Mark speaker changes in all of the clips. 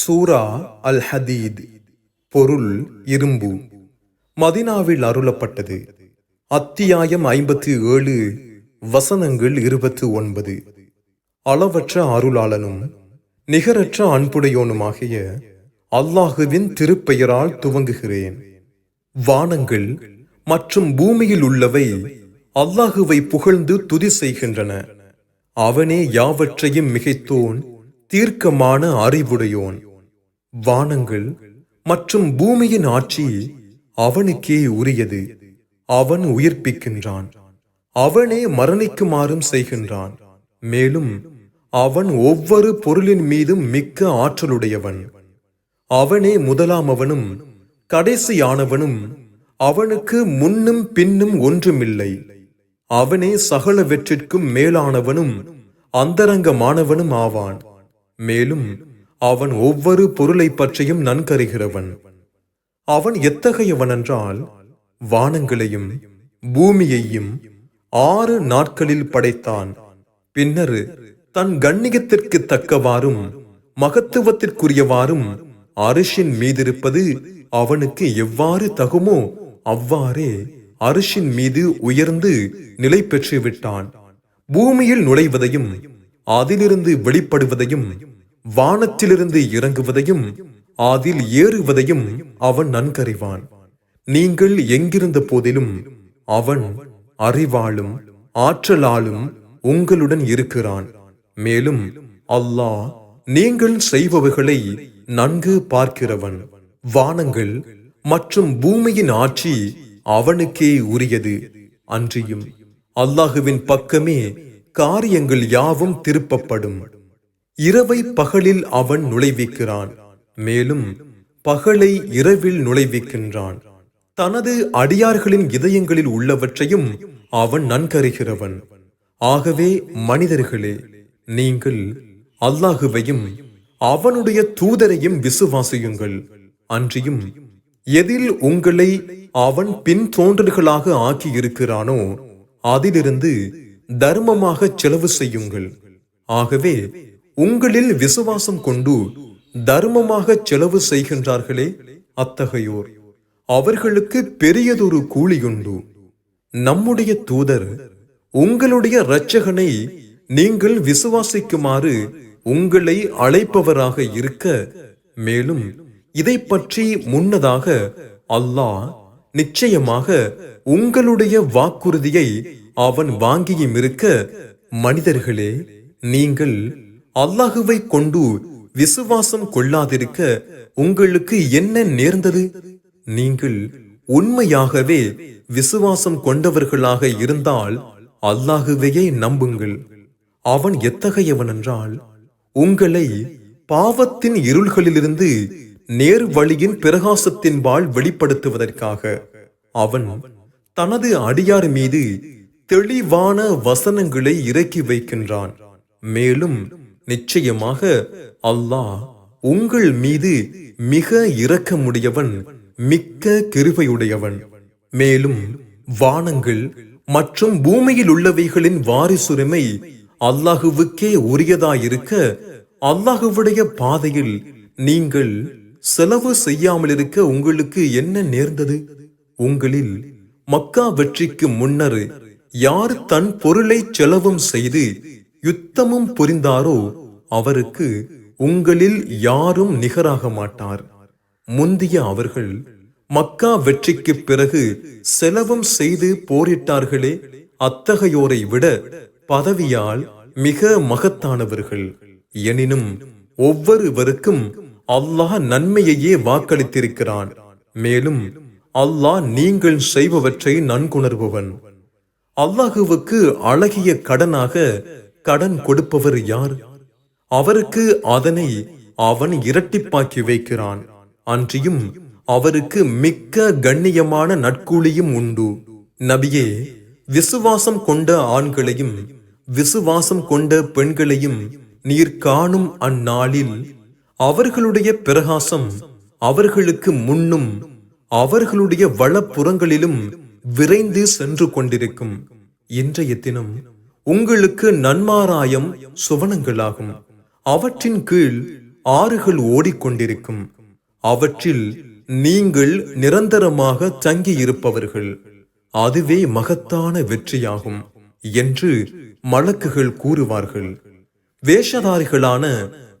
Speaker 1: சூரா அல் ஹதீத் பொருள் இரும்பு. மதினாவில் அருளப்பட்டது. அத்தியாயம் ஐம்பத்தி ஏழு வசனங்கள் இருபத்து ஒன்பது. அளவற்ற அருளாளனும் நிகரற்ற அன்புடையோனுமாகிய அல்லாஹுவின் திருப்பெயரால் துவங்குகிறேன். வானங்கள் மற்றும் பூமியில் உள்ளவை அல்லாஹுவை புகழ்ந்து துதி செய்கின்றன. அவனே யாவற்றையும் மிகைத்தோன் தீர்க்கமான அறிவுடையோன். வானங்கள் மற்றும் பூமியின் ஆட்சி அவனுக்கே உரியது. அவன் உயிர்ப்பிக்கின்றான். அவனே மரணிக்குமாறும் செய்கின்றான். மேலும் அவன் ஒவ்வொரு பொருளின் மீதும் மிக்க ஆற்றலுடையவன். அவனே முதலாமவனும் கடைசியானவனும் அவனுக்கு முன்னும் பின்னும் ஒன்றுமில்லை. அவனே சகலவற்றிற்கும் மேலானவனும் அந்தரங்கமானவனும் ஆவான். மேலும் அவன் ஒவ்வொரு பொருளைப் பற்றியும் நன்கறிகிறவன். அவன் எத்தகையவனென்றால் வானங்களையும் பூமியையும் ஆறு நாட்களில் படைத்தான். பின்னர் தன் கண்ணியத்திற்கு தக்கவாறும் மகத்துவத்திற்குரியவாறும் அரிசின் மீதிருப்பது அவனுக்கு எவ்வாறு தகுமோ அவ்வாறே அரிசின் மீது உயர்ந்து நிலை பெற்று விட்டான் பூமியில் நுழைவதையும் அதிலிருந்து வெளிப்படுவதையும் வானத்திலிருந்து இறங்குவதையும் அதில் ஏறுவதையும் அவன் நன்கறிவான். நீங்கள் எங்கிருந்த போதிலும் அவன் அறிவாலும் ஆற்றலாலும் உங்களுடன் இருக்கிறான். மேலும் அல்லாஹ் நீங்கள் செய்பவர்களை நன்கு பார்க்கிறவன். வானங்கள் மற்றும் பூமியின் ஆட்சி அவனுக்கே உரியது. அன்றியும் அல்லாஹுவின் பக்கமே காரியங்கள் யாவும் திருப்பப்படும். இரவை பகலில் அவன் நுழைவிக்கிறான். மேலும் பகலை இரவில் நுழைவிக்கின்றான். தனது அடியார்களின் இதயங்களில் உள்ளவற்றையும் அவன் நன்கருகிறவன் ஆகவே மனிதர்களே நீங்கள் அல்லாஹுவையும் அவனுடைய தூதரையும் விசுவாசியுங்கள். அன்றியும் எதில் உங்களை அவன் பின் தோன்றல்களாக ஆக்கி இருக்கிறானோ அதிலிருந்து தர்மமாக செலவு செய்யுங்கள். ஆகவே உங்களில் விசுவாசம் கொண்டு தர்மமாக செலவு செய்கின்றார்களே அத்தகையோர். அவர்களுக்கு பெரியதொரு கூலியுண்டு. நம்முடைய தூதர் உங்களுடைய இரட்சகனை நீங்கள் விசுவாசிக்குமாறு உங்களை அழைப்பவராக இருக்க மேலும் இதை பற்றி முன்னதாக அல்லாஹ் நிச்சயமாக உங்களுடைய வாக்குறுதியை அவன் வாங்கியும் இருக்க மனிதர்களே நீங்கள் அல்லாஹுவை கொண்டு விசுவாசம் கொள்ளாதிருக்க உங்களுக்கு என்ன நேர்ந்தது? நீங்கள் உண்மையாகவே விசுவாசம் கொண்டவர்களாக இருந்தால் அல்லாஹுவையே நம்புங்கள். அவன் எத்தகையவன் என்றால் உங்களை பாவத்தின் இருள்களிலிருந்து நேர் வழியின் பிரகாசத்தின்பால் வெளிப்படுத்துவதற்காக. அவன் தனது அடியார் மீது தெளிவான வசனங்களை இறக்கி வைக்கின்றான். மேலும் நிச்சயமாக அல்லாஹ் உங்கள் மீது மிக இரக்கமுடையவன் மிக்க கிருபையுடையவன். மேலும் வானங்கள் மற்றும் பூமியில் உள்ளவைகளின் வாரிசுரிமை அல்லாஹுவுக்கே உரியதாயிருக்க அல்லாஹுவுடைய பாதையில் நீங்கள் செலவு செய்யாமல் இருக்க உங்களுக்கு என்ன நேர்ந்தது? உங்களில் மக்கா வெற்றிக்கு முன்னர் யார் தன் பொருளை செலவும் செய்து யுத்தமும் புரிந்தாரோ அவருக்கு உங்களில் யாரும் நிகராக மாட்டார். முந்திய அவர்கள் மக்கா வெற்றிக்கு பிறகு செலவும் செய்து போரிட்டார்களே அத்தகையோரை விட பதவியால் மிக மகத்தானவர்கள். எனினும் ஒவ்வொருவருக்கும் அல்லாஹ் நன்மையையே வாக்களித்திருக்கிறான். மேலும் அல்லாஹ் நீங்கள் செய்பவற்றை நன்குணர்பவன். அல்லாஹுவுக்கு அழகிய கடனாக கடன் கொடுப்பவர் யார்? அவருக்கு அதனை அவன் இரட்டிப்பாக்கி வைக்கிறான். அன்றியும் அவருக்கு மிக்க கண்ணியமான நட்கூலியும் உண்டு. நபியே விசுவாசம் கொண்ட ஆண்களையும் விசுவாசம் கொண்ட பெண்களையும் நீர் காணும் அந்நாளில் அவர்களுடைய பிரகாசம் அவர்களுக்கு முன்னும் அவர்களுடைய வளப்புறங்களிலும் விரைந்து சென்று கொண்டிருக்கும். இன்றைய தினம் உங்களுக்கு நன்மாராயம் சுவனங்களாகும். அவற்றின் கீழ் ஆறுகள் ஓடிக்கொண்டிருக்கும். அவற்றில் நீங்கள் நிரந்தரமாக தங்கியிருப்பவர்கள். அதுவே மகத்தான வெற்றியாகும் என்று மலக்குகள் கூறுவார்கள். வேஷதாரிகளான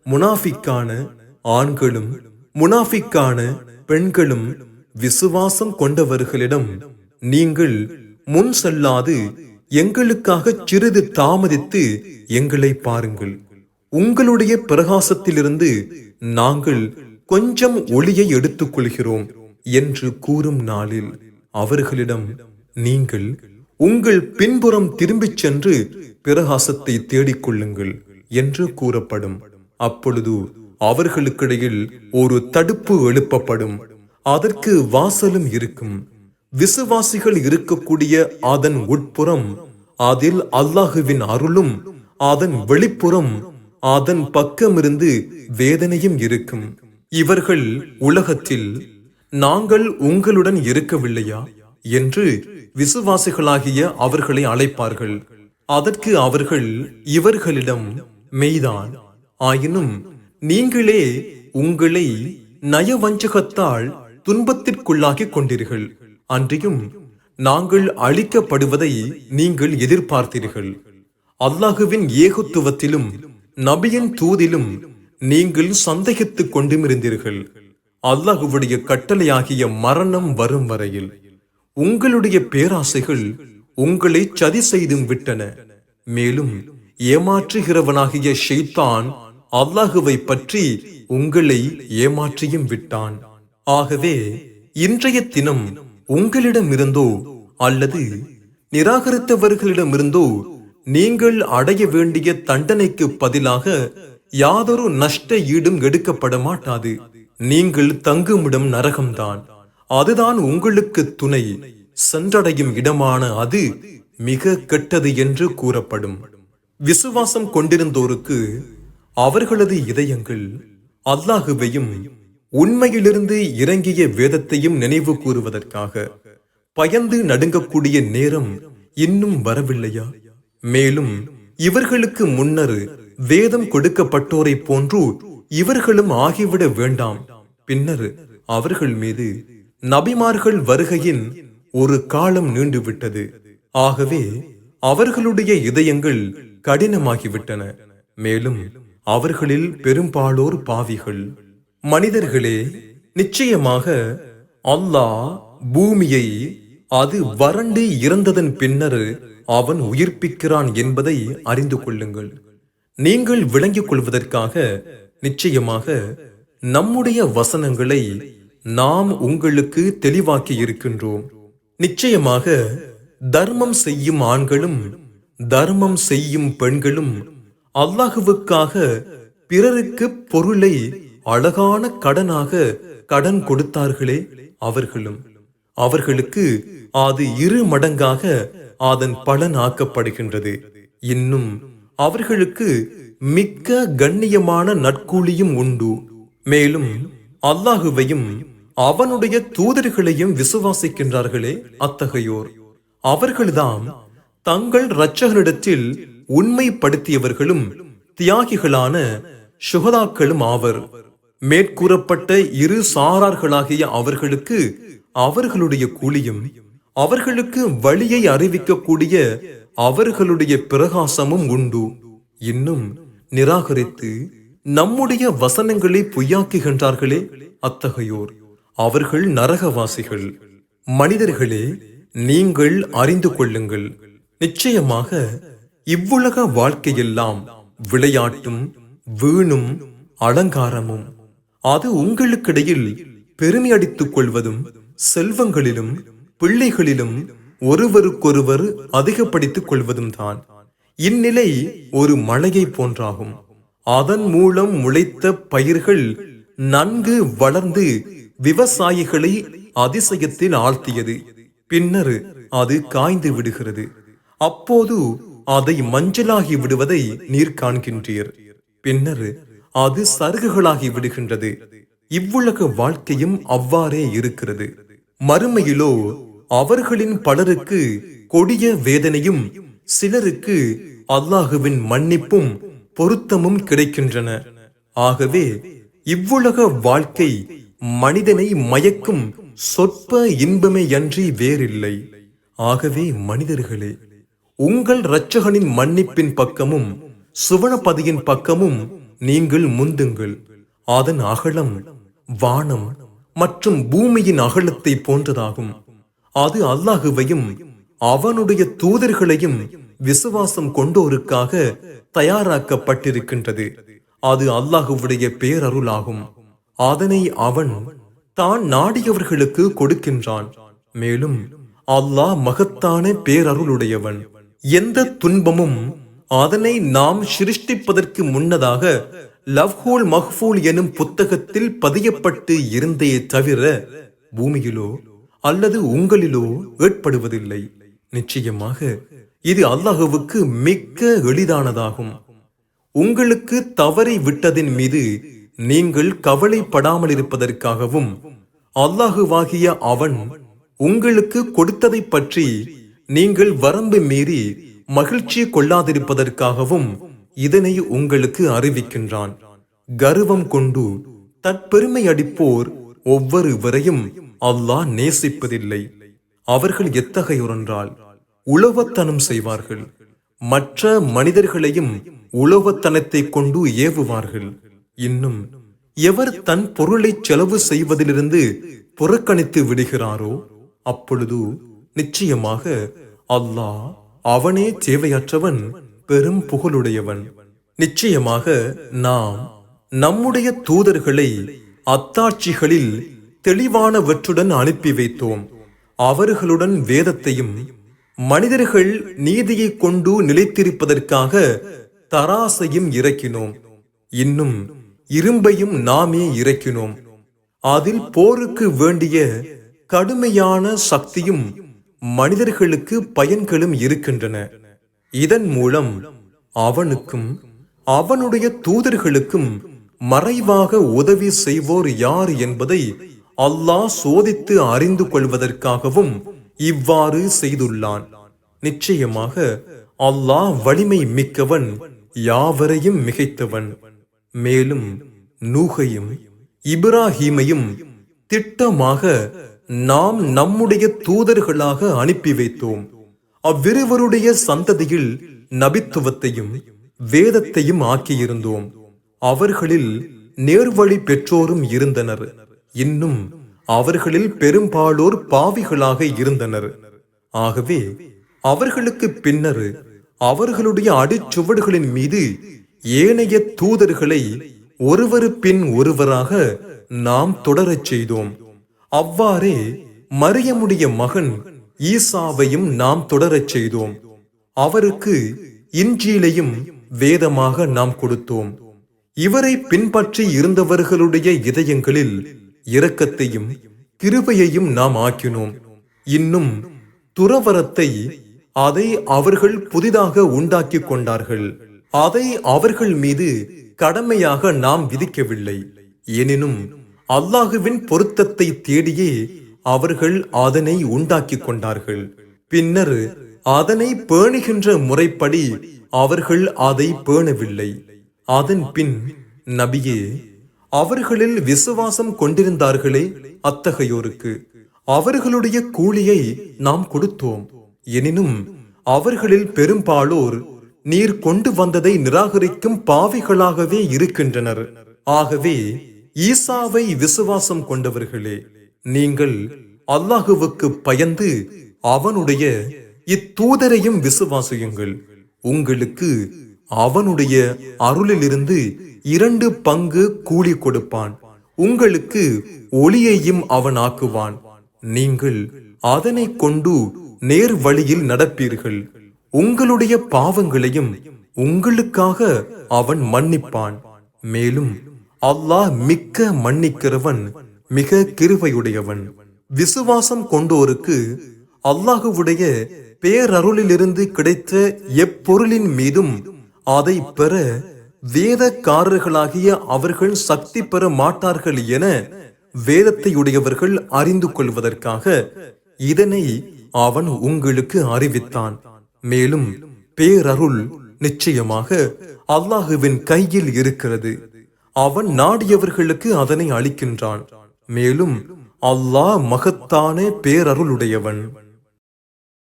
Speaker 1: முனாஃபிக்கான ஆண்களும் முனாஃபிக்கான பெண்களும் விசுவாசம் கொண்டவர்களிடம் நீங்கள் முன் செல்லாது எங்களுக்காக சிறிது தாமதித்து எங்களை பாருங்கள். உங்களுடைய பிரகாசத்திலிருந்து நாங்கள் கொஞ்சம் ஒளியை எடுத்துக் கொள்கிறோம் என்று கூறும் நாளில் அவர்களிடம் நீங்கள் உங்கள் பின்புறம் திரும்பிச் சென்று பிரகாசத்தை தேடிக் கொள்ளுங்கள் என்று கூறப்படும். அப்பொழுது அவர்களுக்கிடையில் ஒரு தடுப்பு எழுப்பப்படும். அதற்கு வாசலும் இருக்கும். விசுவாசிகள் இருக்கக்கூடிய அதன் உட்புறம் அதில் அல்லாஹுவின் அருளும் அதன் வெளிப்புறம் அதன் பக்கமிருந்து வேதனையும் இருக்கும். இவர்கள் உலகத்தில் நாங்கள் உங்களுடன் இருக்கவில்லையா? என்று விசுவாசிகளாகிய அவர்களை அழைப்பார்கள். அதற்கு அவர்கள் இவர்களிடம் மெய்தான். ஆயினும் நீங்களே உங்களை நயவஞ்சகத்தால் துன்பத்திற்குள்ளாகிக் கொண்டீர்கள். அன்றியும் நாங்கள் அழிக்கப்படுவதை நீங்கள் எதிர்பார்த்தீர்கள். அல்லாஹுவின் ஏகத்துவத்திலும் நபியின் தூதிலும் நீங்கள் சந்தேகித்துக் கொண்டும் இருந்தீர்கள் அல்லாஹுவுடைய கட்டளையாகிய மரணம் வரும் வரையில் உங்களுடைய பேராசைகள் உங்களை சதி செய்தும் விட்டன. மேலும் ஏமாற்றுகிறவனாகிய ஷெய்தான் அல்லாஹுவை பற்றி உங்களை ஏமாற்றியும் விட்டான். ஆகவே இன்றைய தினம் உங்களிடமிருந்தோ அல்லது நிராகரித்தவர்களிடமிருந்தோ நீங்கள் அடைய வேண்டிய தண்டனைக்கு பதிலாக யாதொரு நஷ்ட ஈடும் எடுக்கப்பட மாட்டாது நீங்கள் தங்குமிடம் நரகம்தான். அதுதான் உங்களுக்கு துணை. சென்றடையும் இடமான அது மிக கெட்டது என்று கூறப்படும். விசுவாசம் கொண்டிருந்தோருக்கு அவர்களது இதயங்கள் அல்லாஹுவையும் உண்மையிலிருந்து இறங்கிய வேதத்தையும் நினைவு கூறுவதற்காக பயந்து நடுங்கக்கூடிய நேரம் இன்னும் வரவில்லையா? மேலும் இவர்களுக்கு முன்னர் வேதம் கொடுக்கப்பட்டோரை போன்று இவர்களும் ஆகிவிட வேண்டாம். பின்னர் அவர்கள் மீது நபிமார்கள் வருகையின் ஒரு காலம் நீண்டுவிட்டது. ஆகவே அவர்களுடைய இதயங்கள் கடினமாகிவிட்டன. மேலும் அவர்களில் பெரும்பாலோர் பாவிகள். மனிதர்களே நிச்சயமாக அல்லாஹ் பூமியை அது வறண்டு இறந்ததன் பின்னர் அவன் உயிர்ப்பிக்கிறான் என்பதை அறிந்து கொள்ளுங்கள். நீங்கள் விளங்கிக் கொள்வதற்காக நிச்சயமாக நம்முடைய வசனங்களை நாம் உங்களுக்கு தெளிவாக்கி இருக்கின்றோம். நிச்சயமாக தர்மம் செய்யும் ஆண்களும் தர்மம் செய்யும் பெண்களும் அல்லாஹுவுக்காக பிறருக்கு பொருளை அழகான கடனாக கடன் கொடுத்தார்களே அவர்களும். அவர்களுக்கு அது இரு மடங்காக அதன் பலன் ஆக்கப்படுகின்றது இன்னும் அவர்களுக்கு மிக்க கண்ணியமான நற்கூலியும் உண்டு. மேலும் அல்லாஹுவையும் அவனுடைய தூதர்களையும் விசுவாசிக்கின்றார்களே அத்தகையோர். அவர்கள்தான் தங்கள் இரட்சகனிடத்தில் உண்மைப்படுத்தியவர்களும் தியாகிகளான சுகதாக்களும் ஆவர். மேற்கூறப்பட்ட இரு சாரார்களாகிய அவர்களுக்கு அவர்களுடைய கூலியும் அவர்களுக்கு வழியை அறிவிக்கக்கூடிய அவர்களுடைய பிரகாசமும் உண்டு. இன்னும் நிராகரித்து நம்முடைய வசனங்களை பொய்யாக்குகின்றார்களே அத்தகையோர் அவர்கள் நரகவாசிகள். மனிதர்களே நீங்கள் அறிந்து கொள்ளுங்கள். நிச்சயமாக இவ்வுலக வாழ்க்கையெல்லாம் விளையாட்டும் வீணும் அலங்காரமும் அது உங்களுக்கிடையில் பெருமை அடித்துக் கொள்வதும் செல்வங்களிலும் பிள்ளைகளிலும் ஒருவருக்கொருவர் அதிகப்படுத்திக் கொள்வதும் தான். இந்நிலை ஒரு மழையை போன்றாகும். அதன் மூலம் முளைத்த பயிர்கள் நன்கு வளர்ந்து விவசாயிகளை அதிசயத்தில் ஆழ்த்தியது. பின்னர் அது காய்ந்து விடுகிறது. அப்போது அதை மஞ்சளாகி விடுவதை நீர் காண்கின்றீர். பின்னர் அது சருகுகளாகி விடுகின்றது. இவ்வுலக வாழ்க்கையும் அவ்வாறே இருக்கிறது. மறுமையிலோ அவர்களின் பலருக்கு கொடிய வேதனையும் சிலருக்கு அல்லாஹுவின் மன்னிப்பும் பொருத்தமும் கிடைக்கின்றன. ஆகவே இவ்வுலக வாழ்க்கை மனிதனை மயக்கும் சொற்ப இன்பமே அன்றி வேறில்லை. ஆகவே மனிதர்களே உங்கள் இரட்சகனின் மன்னிப்பின் பக்கமும் சுவனபதியின் பக்கமும் நீங்கள் முந்துங்கள். அதன் அகலம் வானம் மற்றும் பூமியின் அகலத்தை போன்றதாகும். அது அல்லாஹுவையும் அவனுடைய தூதர்களையும் விசுவாசம் கொண்டோருக்காக தயாராக்கப்பட்டிருக்கின்றது. அது அல்லாஹுவுடைய பேரருளாகும். அதனை அவன் தான் நாடியவர்களுக்கு கொடுக்கின்றான். மேலும் அல்லாஹ் மகத்தான பேரருளுடையவன். எந்த துன்பமும் அதனை நாம் சிருஷ்டிப்பதற்கு முன்னதாக லவ்ஹூல் மஹ்ஃபூல் எனும் புத்தகத்தில் பதியப்பட்டு இருந்தே தவிர பூமியிலோ அல்லது உங்களிலோ ஏற்படுவதில்லை. நிச்சயமாக இது அல்லாஹுவுக்கு மிக்க எளிதானதாகும். உங்களுக்கு தவறை விட்டதின் மீது நீங்கள் கவலைப்படாமல் இருப்பதற்காகவும் அல்லாஹுவாகிய அவன் உங்களுக்கு கொடுத்ததை பற்றி நீங்கள் வரம்பு மீறி மகிழ்ச்சி கொள்ளாதிருப்பதற்காகவும் இதனை உங்களுக்கு அறிவிக்கின்றான். கர்வம் கொண்டு தற்பெருமை அடிப்போர் ஒவ்வொருவரையும் அல்லாஹ் நேசிப்பதில்லை. அவர்கள் எத்தகையொன்றால் உழவத்தனம் செய்வார்கள். மற்ற மனிதர்களையும் உழவத்தனத்தை கொண்டு ஏவுவார்கள். இன்னும் எவர் தன் பொருளை செலவு செய்வதிலிருந்து புறக்கணித்து விடுகிறாரோ அப்பொழுது நிச்சயமாக அல்லாஹ் அவனே தேவையற்றவன் பெரும் புகழுடையவன். நிச்சயமாக நாம் நம்முடைய தூதர்களை அத்தாட்சிகளில் தெளிவானவற்றுடன் அனுப்பி வைத்தோம். அவர்களுடன் வேதத்தையும் மனிதர்கள் நீதியை கொண்டு நிலைத்திருப்பதற்காக தராசையும் இறக்கினோம். இன்னும் இரும்பையும் நாமே இறக்கினோம். அதில் போருக்கு வேண்டிய கடுமையான சக்தியும் மனிதர்களுக்கு பயன்களும் இருக்கின்றன. இதன் மூலம் அவனுக்கும் அவனுடைய தூதர்களுக்கும் மறைவாக உதவி செய்வோர் யார் என்பதை அல்லாஹ் சோதித்து அறிந்து கொள்வதற்காகவும் இவ்வாறு செய்துள்ளான். நிச்சயமாக அல்லாஹ் வலிமை மிக்கவன் யாவரையும் மிகைத்தவன். மேலும் நூகையும் இப்ராஹீமையும் திட்டமாக நாம் நம்முடைய தூதர்களாக அனுப்பி வைத்தோம். அவ்விருவருடைய சந்ததியில் நபித்துவத்தையும் வேதத்தையும் ஆக்கியிருந்தோம். அவர்களில் நேர்வழி பெற்றோரும் இருந்தனர். இன்னும் அவர்களில் பெரும்பாலோர் பாவிகளாக இருந்தனர். ஆகவே அவர்களுக்கு பின்னர் அவர்களுடைய அடிச்சுவடுகளின் மீது ஏனைய தூதர்களை ஒருவரு பின் ஒருவராக நாம் தொடரச் செய்தோம். அவ்வாறே மரியமுடைய மகன் ஈசாவையும் நாம் தொடரச் செய்தோம். அவருக்கு இன்ஜீலையும் வேதமாக நாம் கொடுத்தோம். இவரை பின்பற்றி இருந்தவர்களுடைய இதயங்களில் இரக்கத்தையும் கிருபையையும் நாம் ஆக்கினோம். இன்னும் துறவரத்தை அதை அவர்கள் புதிதாக உண்டாக்கிக் கொண்டார்கள். அதை அவர்கள் மீது கடமையாக நாம் விதிக்கவில்லை. எனினும் அல்லாஹுவின் பொருத்தத்தை தேடியே அவர்கள் அதனை உண்டாக்கிக் கொண்டார்கள். பின்னர் அதனை பேணுகின்ற முறைப்படி அவர்கள் அதை பேணவில்லை. அதன் பின் நபியே அவர்களில் விசுவாசம் கொண்டிருந்தார்களே அத்தகையோருக்கு. அவர்களுடைய கூலியை நாம் கொடுத்தோம். எனினும் அவர்களில் பெரும்பாலோர் நீர் கொண்டு வந்ததை நிராகரிக்கும் பாவிகளாகவே இருக்கின்றனர். ஆகவே ஈசாவை விசுவாசம் கொண்டவர்களே நீங்கள் அல்லாஹுவுக்கு பயந்து அவனுடைய இத்தூதரையும் விசுவாசியுங்கள். உங்களுக்கு அவனுடைய அருளிலிருந்து இரண்டு பங்கு கூலி கொடுப்பான். உங்களுக்கு ஒளியையும் அவன் ஆக்குவான். நீங்கள் அதனை கொண்டு நேர் வழியில் நடப்பீர்கள். உங்களுடைய பாவங்களையும் உங்களுக்காக அவன் மன்னிப்பான். மேலும் அல்லாஹ் மிக்க மன்னிக்கிறவன் மிக கிருபையுடையவன். விசுவாசம் கொண்டோருக்கு அல்லாஹுவுடைய பேரருளிலிருந்து கிடைத்த எப்பொருளின் மீதும் அதை பெற வேதக்காரர்களாகிய அவர்கள் சக்தி பெற மாட்டார்கள் என வேதத்தையுடையவர்கள் அறிந்து கொள்வதற்காக இதனை அவன் உங்களுக்கு அறிவித்தான். மேலும் பேரருள் நிச்சயமாக அல்லாஹுவின் கையில் இருக்கிறது. அவன் நாடியவர்களுக்கு அதனை அளிக்கின்றான். மேலும் அல்லாஹ் மகத்தான பேரருளுடையவன்.